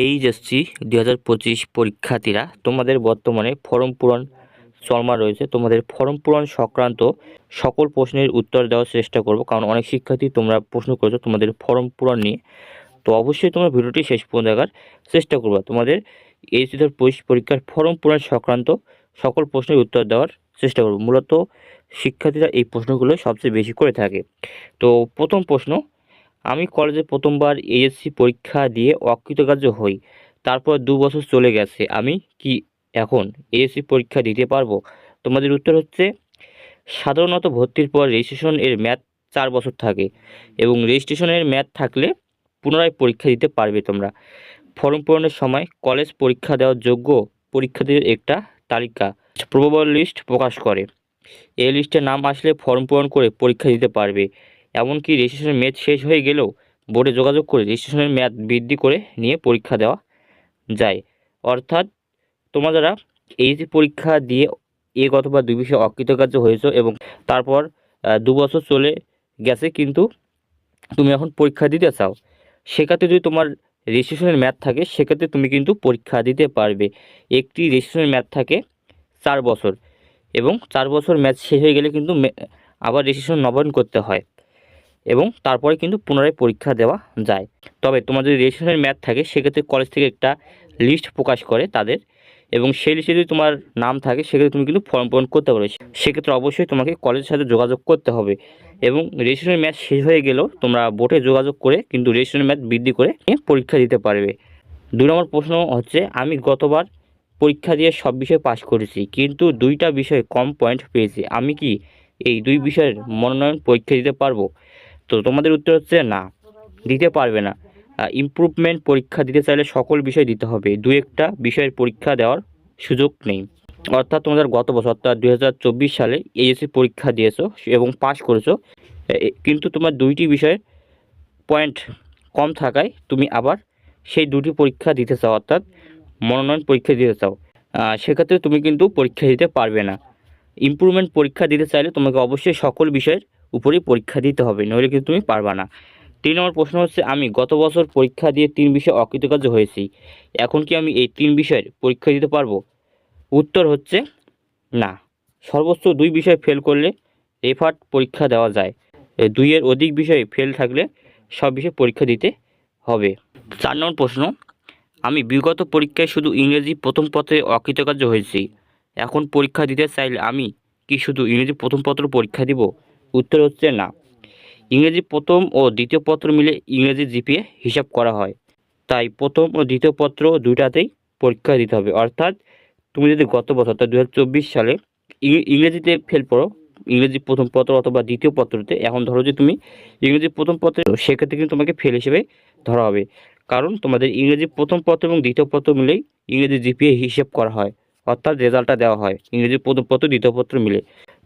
HSC দুই হাজার পঁচিশ পরীক্ষার্থীরা তোমাদের বর্তমানে ফর্ম পূরণ চলমান রয়েছে। তোমাদের ফর্ম পূরণ সংক্রান্ত সকল প্রশ্নের উত্তর দেওয়ার চেষ্টা করব, কারণ অনেক শিক্ষার্থী তোমরা প্রশ্ন করেছ তোমাদের ফর্ম পূরণ নিয়ে। তো অবশ্যই তোমরা ভিডিওটি শেষ পর্যন্ত দেখার চেষ্টা করবে। তোমাদের এইচএসসি দু হাজার পঁচিশ পরীক্ষার ফর্ম পূরণ সংক্রান্ত সকল প্রশ্নের উত্তর দেওয়ার চেষ্টা করব। মূলত শিক্ষার্থীরা এই প্রশ্নগুলো সবচেয়ে বেশি করে থাকে। তো প্রথম প্রশ্ন আমি কলেজে প্রথমবার এইচএসসি পরীক্ষা দিয়ে অকৃতকার্য হই। তারপর দু বছর চলে গেছে। আমি কি এখন এইচএসসি পরীক্ষা দিতে পারব? তোমাদের উত্তর হচ্ছে, সাধারণত ভর্তির পর রেজিস্ট্রেশন এর ম্যাথ চার বছর থাকে এবং রেজিস্ট্রেশনের ম্যাথ থাকলে পুনরায় পরীক্ষা দিতে পারবে তোমরা। ফর্ম পূরণের সময় কলেজ পরীক্ষা দেওয়ার যোগ্য পরীক্ষার্থীদের একটা তালিকা প্রবাবল লিস্ট প্রকাশ করে। এই লিস্টে নাম আসলে ফর্ম পূরণ করে পরীক্ষা দিতে পারবে। এমনকি রেজিস্ট্রেশনের মেয়াদ শেষ হয়ে গেলেও বোর্ডে যোগাযোগ করে রেজিস্ট্রেশনের মেয়াদ বৃদ্ধি করে নিয়ে পরীক্ষা দেওয়া যায়। অর্থাৎ তোমরা যারা এইচএসসি পরীক্ষা দিয়ে এক অথবা দুই বিষয়ে অকৃতকার্য হয়েছো এবং তারপর দু বছর চলে গেছে কিন্তু তুমি এখন পরীক্ষা দিতে চাও, সেক্ষেত্রে যদি তোমার রেজিস্ট্রেশনের মেয়াদ থাকে, সেক্ষেত্রে তুমি কিন্তু পরীক্ষা দিতে পারবে। একটি রেজিস্ট্রেশনের মেয়াদ থাকে চার বছর এবং চার বছর ম্যাচ শেষ হয়ে গেলে কিন্তু আবার রেজিস্ট্রেশন নবায়ন করতে হয়। এবং তারপরে কিন্তু পুনরায় পরীক্ষা দেওয়া যায়। তবে তোমার যদি রেজিস্ট্রেশনের মেয়াদ থাকে, সেক্ষেত্রে কলেজ থেকে একটা লিস্ট প্রকাশ করে তাদের এবং সেই লিস্টে যদি তোমার নাম থাকে, সেক্ষেত্রে তুমি কিন্তু ফর্ম পূরণ করতে পারবে। সেক্ষেত্রে অবশ্যই তোমাকে কলেজের সাথে যোগাযোগ করতে হবে এবং রেজিস্ট্রেশনের ম্যাচ শেষ হয়ে গেলেও তোমরা বোর্ডে যোগাযোগ করে কিন্তু রেজিস্ট্রেশনের ম্যাচ বৃদ্ধি করে পরীক্ষা দিতে পারবে। দুই নম্বর প্রশ্ন হচ্ছে, আমি গতবার পরীক্ষা দিয়ে সব বিষয়ে পাশ করেছি, কিন্তু দুইটা বিষয়ে কম পয়েন্ট পেয়েছি। আমি কি এই দুই বিষয়ের মনোনয়ন পরীক্ষা দিতে পারব? তো তোমাদের উত্তর হচ্ছে না। দিতে পারবে না। ইমপ্রুভমেন্ট পরীক্ষা দিতে চাইলে সকল বিষয় দিতে হবে। দু একটা বিষয়ের পরীক্ষা দেওয়ার সুযোগ নেই। অর্থাৎ তোমাদের গত বছর অর্থাৎ দুই হাজার চব্বিশ সালে এইচএসসি পরীক্ষা দিয়েছ এবং পাশ করেছ। কিন্তু তোমার দুইটি বিষয়ের পয়েন্ট কম থাকায় তুমি আবার সেই দুটি পরীক্ষা দিতে চাও, অর্থাৎ মনোনয়ন পরীক্ষা দিতে চাও। সেক্ষেত্রে তুমি কিন্তু পরীক্ষা দিতে পারবে না। ইমপ্রুভমেন্ট পরীক্ষা দিতে চাইলে তোমাকে অবশ্যই সকল বিষয়ের উপরেই পরীক্ষা দিতে হবে, নইলে কিন্তু তুমি পারবা না। তিন নম্বর প্রশ্ন হচ্ছে, আমি গত বছর পরীক্ষা দিয়ে তিন বিষয়ে অকৃতকার্য হয়েছি, এখন কি আমি এই তিন বিষয়ের পরীক্ষা দিতে পারব? উত্তর হচ্ছে, না। সর্বোচ্চ দুই বিষয় ফেল করলে রেফার্ট পরীক্ষা দেওয়া যায়। দুইয়ের অধিক বিষয়ে ফেল থাকলে সব বিষয়ে পরীক্ষা দিতে হবে। চার নম্বর প্রশ্ন, আমি বিগত পরীক্ষায় শুধু ইংরেজি প্রথম পত্রে অকৃতকার্য হয়েছি, এখন পরীক্ষা দিতে চাইলে আমি কি শুধু ইংরেজি প্রথম পত্র পরীক্ষা দিব? উত্তর হচ্ছে না। ইংরেজি প্রথম ও দ্বিতীয় পত্র মিলে ইংরেজি জিপিএ হিসাব করা হয়। তাই প্রথম ও দ্বিতীয় পত্র দুইটাতেই পরীক্ষা দিতে হবে। অর্থাৎ তুমি যদি গত বছর, অর্থাৎ দু হাজার চব্বিশ সালে ইংরেজিতে ফেল পড়ো ইংরেজি প্রথম পত্র অথবা দ্বিতীয় পত্রতে, এখন ধরো যে তুমি ইংরেজি প্রথম পত্রে সেক্ষেত্রে কিন্তু তোমাকে ফেল হিসেবে ধরা হবে। কারণ তোমাদের ইংরেজি প্রথম পত্র এবং দ্বিতীয় পত্র মিলেই ইংরেজি জিপিএ হিসেব করা হয়। অর্থাৎ রেজাল্টটা দেওয়া হয়, ইংরেজি প্রথম পত্র, দ্বিতীয় পত্র মিলে।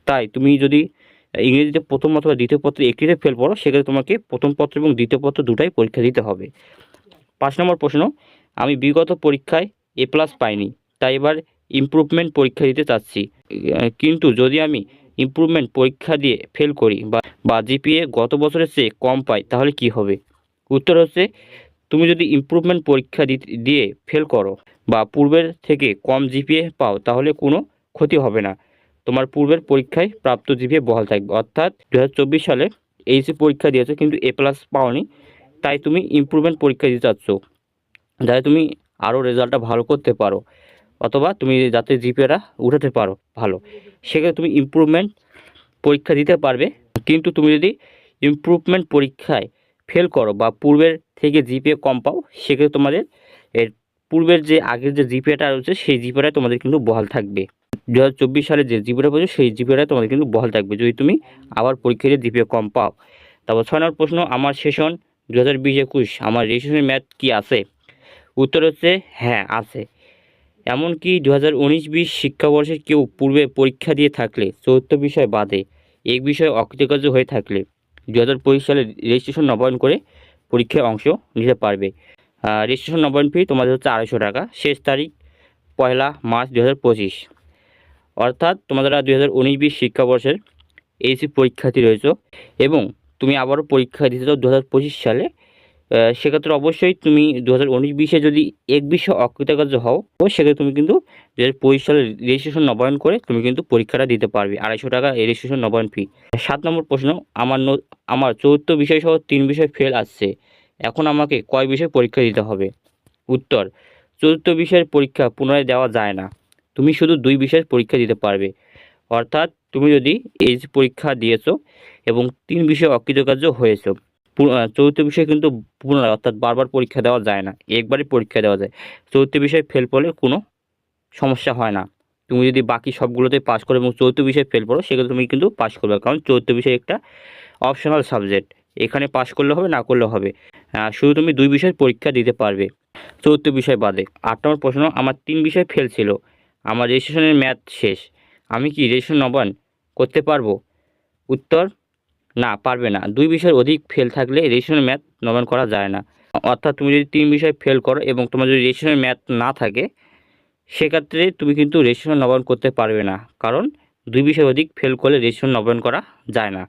তাই তুমি যদি ইংরেজিতে প্রথম অথবা দ্বিতীয় পত্রে একটিতে ফেল পড়ো, সেক্ষেত্রে তোমাকে প্রথম পত্র এবং দ্বিতীয় পত্র দুটাই পরীক্ষা দিতে হবে। পাঁচ নম্বর প্রশ্ন, আমি বিগত পরীক্ষায় এ প্লাস পাইনি, তাই এবার ইমপ্রুভমেন্ট পরীক্ষা দিতে চাচ্ছি। কিন্তু যদি আমি ইমপ্রুভমেন্ট পরীক্ষা দিয়ে ফেল করি বা জিপিএ গত বছরের চেয়ে কম পাই, তাহলে কি হবে? উত্তর হচ্ছে, তুমি যদি ইমপ্রুভমেন্ট পরীক্ষা দিয়ে ফেল করো বা পূর্বের থেকে কম জিপিএ পাও, তাহলে কোনো ক্ষতি হবে না। তোমার পূর্বের পরীক্ষায় প্রাপ্ত জিপিএ বহাল থাকবে। অর্থাৎ দু হাজার চব্বিশ সালে এইচসি পরীক্ষা দিয়েছ, কিন্তু এ প্লাস পাওনি। তাই তুমি ইমপ্রুভমেন্ট পরীক্ষা দিতে চাচ্ছ। যাতে তুমি আরও রেজাল্টটা ভালো করতে পারো। অথবা তুমি যাতে জিপিএটা উঠাতে পারো ভালো। সেক্ষেত্রে তুমি ইমপ্রুভমেন্ট পরীক্ষা দিতে পারবে। কিন্তু তুমি যদি ইমপ্রুভমেন্ট পরীক্ষায় ফেল করো বা পূর্বের থেকে জিপিএ কম পাও, সেক্ষেত্রে তোমাদের এর পূর্বের যে আগের যে জিপিএটা রয়েছে, সেই জিপিএটাই তোমাদের কিন্তু বহাল থাকবে। দু হাজার চব্বিশ সালে যে জিপিএটা পেয়েছ সেই জিপিএটাই তোমাদের কিন্তু বহাল থাকবে। যদি তুমি আবার পরীক্ষা দিয়ে জিপিএ কম পাও। তারপর ছয় নম্বর প্রশ্ন, আমার সেশন দু হাজার বিশ একুশ আমার রেজিস্ট্রেশনের ম্যাথ কি আছে? উত্তর হচ্ছে হ্যাঁ আছে। এমনকি দু হাজার উনিশ বিশ শিক্ষাবর্ষের কেউ পূর্বে পরীক্ষা দিয়ে থাকলে, চতুর্থ বিষয় বাদে এক বিষয়ে অকৃতকার্য হয়ে থাকলে দু হাজার পঁচিশ সালে রেজিস্ট্রেশন নবায়ন করে পরীক্ষায় অংশ নিতে পারবে। রেজিস্ট্রেশন নবায়ন ফি তোমাদের হচ্ছে আড়াইশো টাকা। শেষ তারিখ, পয়লা মার্চ দু হাজার পঁচিশ। অর্থাৎ তোমাদের দু হাজার উনিশ বিশ শিক্ষাবর্ষের এইচসি পরীক্ষার্থী রয়েছে এবং তুমি আবারও পরীক্ষা দিতে চাও দু হাজার পঁচিশ সালে সেক্ষেত্রে অবশ্যই তুমি দু হাজার উনিশ বিশে যদি এক বিশে অকৃতকার্য হও, তো সেক্ষেত্রে তুমি কিন্তু দু হাজার পঁচিশ সালে রেজিস্ট্রেশন নবায়ন করে তুমি কিন্তু পরীক্ষাটা দিতে পারবে, আড়াইশো টাকা রেজিস্ট্রেশন নবায়ন ফি সাত নম্বর প্রশ্ন, আমার আমার চতুর্থ বিষয় সহ তিন বিষয় ফেল আসছে, এখন আমাকে কয় বিষয় পরীক্ষা দিতে হবে? উত্তর, চতুর্থ বিষয়ের পরীক্ষা পুনরায় দেওয়া যায় না। তুমি শুধু দুই বিষয়ের পরীক্ষা দিতে পারবে। অর্থাৎ তুমি যদি এই পরীক্ষা দিয়েছ এবং তিন বিষয়ে অকৃতকার্য হয়েছো চতুর্থ বিষয় কিন্তু পুনরায়, অর্থাৎ বারবার পরীক্ষা দেওয়া যায় না, একবারই পরীক্ষা দেওয়া যায়। চতুর্থ বিষয়ে ফেল পড়লে কোনো সমস্যা হয় না। তুমি যদি বাকি সবগুলোতে পাস করো এবং চতুর্থ বিষয়ে ফেল পড়ো সেগুলো তুমি কিন্তু পাস করবে। কারণ চতুর্থ বিষয় একটা অপশনাল সাবজেক্ট এখানে পাস করলে হবে, না করলে হবে। শুধু তুমি দুই বিষয়ের পরীক্ষা দিতে পারবে। চতুর্থ বিষয় বাদে, আট নম্বর প্রশ্ন, আমার তিন বিষয় ফেল ছিল। আমার রেজিস্ট্রেশনের ম্যাথ শেষ। আমি কি রেজিস্ট্রেশন নবায়ন করতে পারব? উত্তর, না, পারবে না। দুই বিষয়ের অধিক ফেল থাকলে রেজিস্ট্রেশনের ম্যাথ নবায়ন করা যায় না। অর্থাৎ তুমি যদি তিন বিষয় ফেল করো এবং তোমার যদি রেজিস্ট্রেশনের ম্যাথ না থাকে, সেক্ষেত্রে তুমি কিন্তু রেজিস্ট্রেশন নবায়ন করতে পারবে না। কারণ দুই বিষয়ের অধিক ফেল করলে রেজিস্ট্রেশন নবায়ন করা যায় না।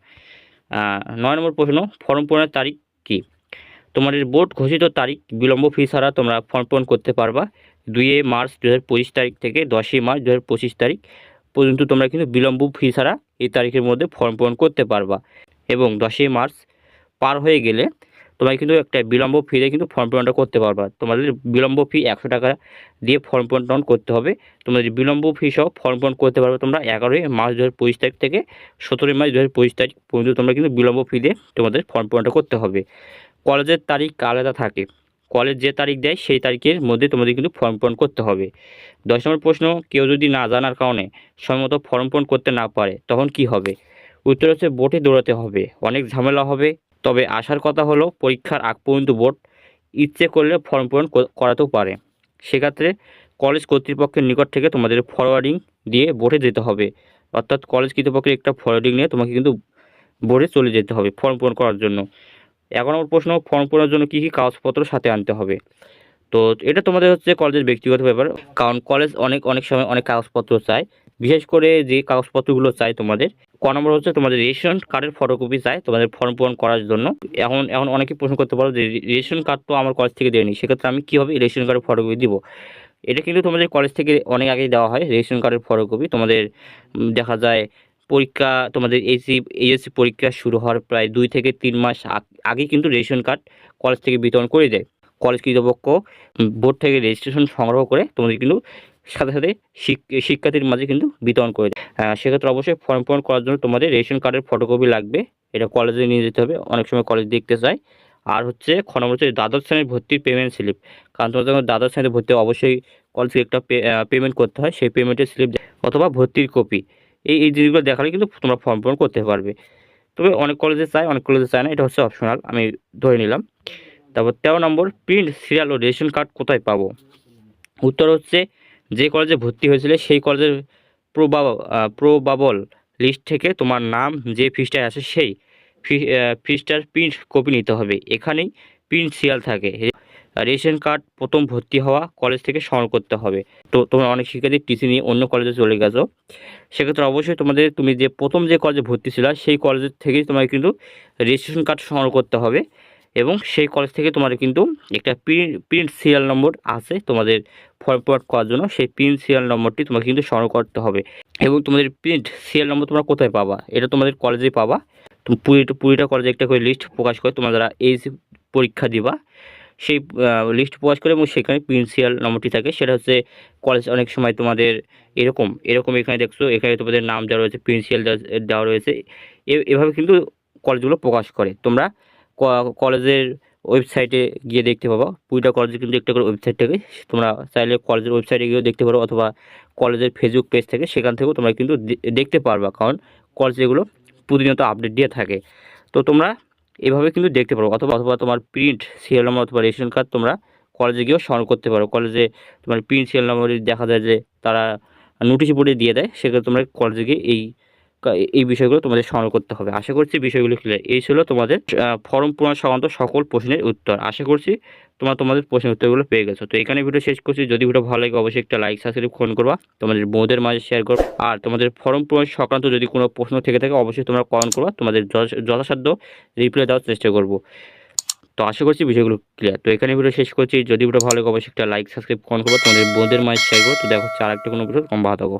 নয় নম্বর প্রশ্ন, ফর্ম পূরণের তারিখ কী? তোমাদের বোর্ড ঘোষিত তারিখ বিলম্ব ফি ছাড়া তোমরা ফর্ম পূরণ করতে পারবা। দুইয়ে মার্চ দু হাজার পঁচিশ তারিখ থেকে দশই মার্চ দু হাজার পঁচিশ তারিখ পর্যন্ত তোমরা কিন্তু বিলম্ব ফি ছাড়া এই তারিখের মধ্যে ফর্ম পূরণ করতে পারবা। এবং দশই মার্চ পার হয়ে গেলে তোমরা কিন্তু একটা বিলম্ব ফিতে কিন্তু ফর্ম পূরণটা করতে পারবা। তোমাদের বিলম্ব ফি একশো টাকা দিয়ে ফর্ম পূরণ করতে হবে তোমাদের বিলম্ব ফি সহ ফর্ম পূরণ করতে পারবে তোমরা এগারোই মার্চ দু হাজার পঁচিশ তারিখ থেকে সতেরোই মার্চ দু হাজার পঁচিশ তারিখ পর্যন্ত তোমরা কিন্তু বিলম্ব ফি দিয়ে তোমাদের ফর্ম পূরণটা করতে হবে। কলেজের তারিখ আলাদা থাকে। কলেজ যে তারিখ দেয়, সেই তারিখের মধ্যে তোমাদের কিন্তু ফর্ম পূরণ করতে হবে। দশ নম্বর প্রশ্ন, কেউ যদি না জানার কারণে সময়মতো ফর্ম পূরণ করতে না পারে, তখন কি হবে? উত্তর হচ্ছে বোটে দৌড়াতে হবে। অনেক ঝামেলা হবে। তবে আসার কথা হলো, পরীক্ষার আগ পর্যন্ত বোর্ড ইচ্ছে করলে ফর্ম পূরণ করাতেও পারে। সেক্ষেত্রে কলেজ কর্তৃপক্ষের নিকট থেকে তোমাদের ফরওয়ার্ডিং দিয়ে বোর্ডে যেতে হবে। অর্থাৎ কলেজ কর্তৃপক্ষের একটা ফরওয়ার্ডিং নিয়ে তোমাকে কিন্তু বোর্ডে চলে যেতে হবে ফর্ম পূরণ করার জন্য। এগারো নম্বর প্রশ্ন ফর্ম পূরণের জন্য কী কী কাগজপত্র সাথে আনতে হবে? তো এটা তোমাদের হচ্ছে কলেজের ব্যক্তিগত ব্যাপার, কারণ কলেজ অনেক অনেক সময় অনেক কাগজপত্র চায়। বিশেষ করে যে কাগজপত্রগুলো চাই তোমাদের, ক নম্বর হচ্ছে তোমাদের রেশন কার্ডের ফটোকপি চাই তোমাদের ফর্ম পূরণ করার জন্য। এখন এখন অনেকে প্রশ্ন করতে পারো যে রেশন কার্ড তো আমার কলেজ থেকে দেয়নি, সেক্ষেত্রে আমি কীভাবে রেশন কার্ডের ফটোকপি দিব? এটা কিন্তু তোমাদের কলেজ থেকে অনেক আগেই দেওয়া হয়, রেশন কার্ডের ফটোকপি তোমাদের দেখা যায় পরীক্ষা, তোমাদের এইচসি এইচএসসি পরীক্ষা শুরু হওয়ার প্রায় দুই থেকে তিন মাস আগে কিন্তু রেশন কার্ড কলেজ থেকে বিতরণ করে দেয়। কলেজ কর্তৃপক্ষ বোর্ড থেকে রেজিস্ট্রেশন সংগ্রহ করে তোমাদের কিন্তু সাথে সাথে শিক্ষার্থীর মাঝে কিন্তু বিতরণ করে দেয়। সেক্ষেত্রে অবশ্যই ফর্ম পূরণ করার জন্য তোমাদের রেশন কার্ডের ফটোকপি লাগবে। এটা কলেজে নিয়ে যেতে হবে। অনেক সময় কলেজ দেখতে চায় আর হচ্ছে খ হচ্ছে দ্বাদশ শ্রেণির ভর্তির পেমেন্ট স্লিপ কারণ তোমাদের যখন দ্বাদশ শ্রেণীতে ভর্তি অবশ্যই কলেজ থেকে একটা পেমেন্ট করতে হয়। সেই পেমেন্টের স্লিপ অথবা ভর্তির কপি এই এই জিনিসগুলো দেখালে কিন্তু তোমরা ফর্ম পূরণ করতে পারবে। তবে অনেক কলেজে চায়, অনেক কলেজে চায় না, এটা হচ্ছে অপশনাল আমি ধরে নিলাম। তারপর তেরো নম্বর প্রিন্ট সিরিয়াল ও রেশন কার্ড কোথায় পাবো? উত্তর হচ্ছে, যে কলেজে ভর্তি হয়েছিল, সেই কলেজের প্রবা প্রবাবল লিস্ট থেকে তোমার নাম, যে ফিসটায় আসে সেই ফি ফিসটার প্রিন্ট কপি নিতে হবে। এখানেই প্রিন্ট সিরিয়াল থাকে। রেশন কার্ড প্রথম ভর্তি হওয়া কলেজ থেকে সংগ্রহ করতে হবে। তো তোমরা অনেক শিক্ষার্থী টিসি নিয়ে অন্য কলেজে চলে গেছো। সেক্ষেত্রে অবশ্যই তোমাদের তুমি যে প্রথম যে কলেজে ভর্তি ছিল, সেই কলেজের থেকেই তোমাকে কিন্তু রেজিস্ট্রেশন কার্ড সংগ্রহ করতে হবে এবং সেই কলেজ থেকে তোমার কিন্তু একটা প্রিন্ট প্রিন্ট সিরিয়াল নম্বর আছে তোমাদের ফর্ম পূরণ করার জন্য। সেই প্রিন্ট সিরিয়াল নম্বরটি তোমাকে কিন্তু সংগ্রহ করতে হবে এবং তোমাদের প্রিন্ট সিরিয়াল নম্বর তোমরা কোথায় পাবা? এটা তোমাদের কলেজেই পাবা। তুমি পুরীটা পুরীটা কলেজে একটা করে লিস্ট প্রকাশ করে তোমরা যারা এই পরীক্ষা দিবা। সেই লিস্ট প্রকাশ করে এবং সেখানে প্রিন্সিয়াল নম্বরটি থাকে। সেটা হচ্ছে কলেজ অনেক সময় তোমাদের এরকম এরকম এখানে দেখছ, এখানে তোমাদের নাম দেওয়া রয়েছে প্রিন্সিয়াল দেওয়া রয়েছে। এভাবে কিন্তু কলেজগুলো প্রকাশ করে। তোমরা কলেজের ওয়েবসাইটে গিয়ে দেখতে পাবো। পুরীটা কলেজে কিন্তু একটা করে ওয়েবসাইট থাকে। তোমরা চাইলে কলেজের ওয়েবসাইটে গিয়েও দেখতে পারো অথবা কলেজের ফেসবুক পেজ থেকে, সেখান থেকেও তোমরা কিন্তু দেখতে পারবা। কারণ কলেজ এগুলো প্রতিনিয়ত আপডেট দিয়ে থাকে। তো তোমরা এভাবে কিন্তু দেখতে পারো। অথবা অথবা তোমার প্রিন্ট সিরিয়াল নম্বর অথবা রেশন কার্ড তোমরা কলেজে গিয়েও সংগ্রহ করতে পারো। কলেজে তোমার প্রিন্ট সিরিয়াল নম্বর দেখা যায় যে তারা নোটিশ বোর্ডে দিয়ে দেয়, সেক্ষেত্রে তোমরা কলেজে গিয়ে এই এই বিষয়গুলো তোমাদের সংগ্রহ করতে হবে। আশা করছি বিষয়গুলো ক্লিয়ার এই ছিল তোমাদের ফর্ম পূরণ সংক্রান্ত সকল প্রশ্নের উত্তর। আশা করছি তোমরা তোমাদের প্রশ্নের উত্তরগুলো পেয়ে গেছো। তো এখানে ভিডিও শেষ করছি। যদি ভিডিও ভালো লাগে অবশ্যই একটা লাইক সাবস্ক্রাইব ফোন করবা। তোমাদের বউদের মাঝে শেয়ার করো। আর তোমাদের ফর্ম পূরণ সংক্রান্ত যদি কোনো প্রশ্ন থেকে থাকে অবশ্যই তোমরা কমেন্ট করবা। তোমাদের যথা- যথাসাধ্য রিপ্লাই দেওয়ার চেষ্টা করব। তো আশা করছি বিষয়গুলো ক্লিয়ার তো এখানে ভিডিও শেষ করছি। যদি ভিডিও ভালো লাগে অবশ্যই একটা লাইক সাবস্ক্রাইব কমেন্ট করব। তোমাদের বোনদের মাঝে শেয়ার করো। তো দেখো হচ্ছে আরেকটা কোনো ভিডিও কম ভালো থাকো।